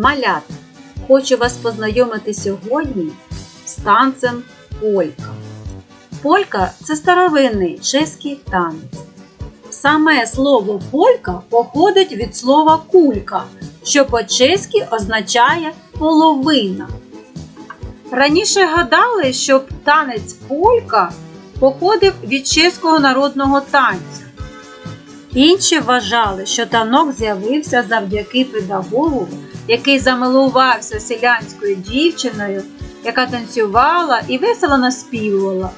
Малята, хочу вас познайомити сьогодні з танцем полька. Полька це старовинний чеський танець. Саме слово полька походить від слова кулька, що по-чеськи означає половина. Раніше гадали, що танець полька походив від чеського народного танцю. Інші вважали, що танок з'явився завдяки педагогу, який замилувався селянською дівчиною, яка танцювала і весело наспівувала.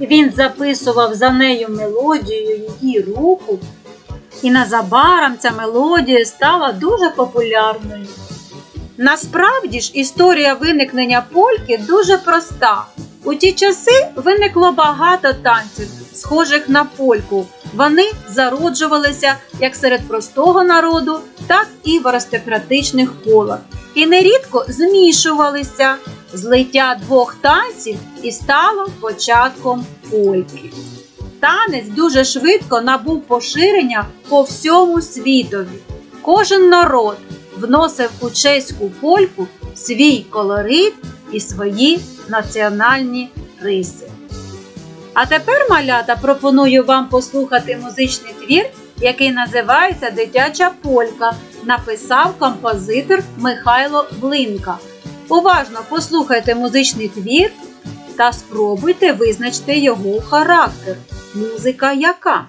Він записував за нею мелодію її руху, і незабаром ця мелодія стала дуже популярною. Насправді ж історія виникнення польки дуже проста. У ті часи виникло багато танців, схожих на польку. Вони зароджувалися як серед простого народу, так і в аристократичних колах. І нерідко змішувалися. Злиття двох танців і стало початком польки. Танець дуже швидко набув поширення по всьому світові. Кожен народ вносив у чеську польку свій колорит і свої національні риси. А тепер, малята, пропоную вам послухати музичний твір, який називається Дитяча полька. Написав композитор Михайло Блинка. Уважно послухайте музичний твір та спробуйте визначити його характер. Музика яка?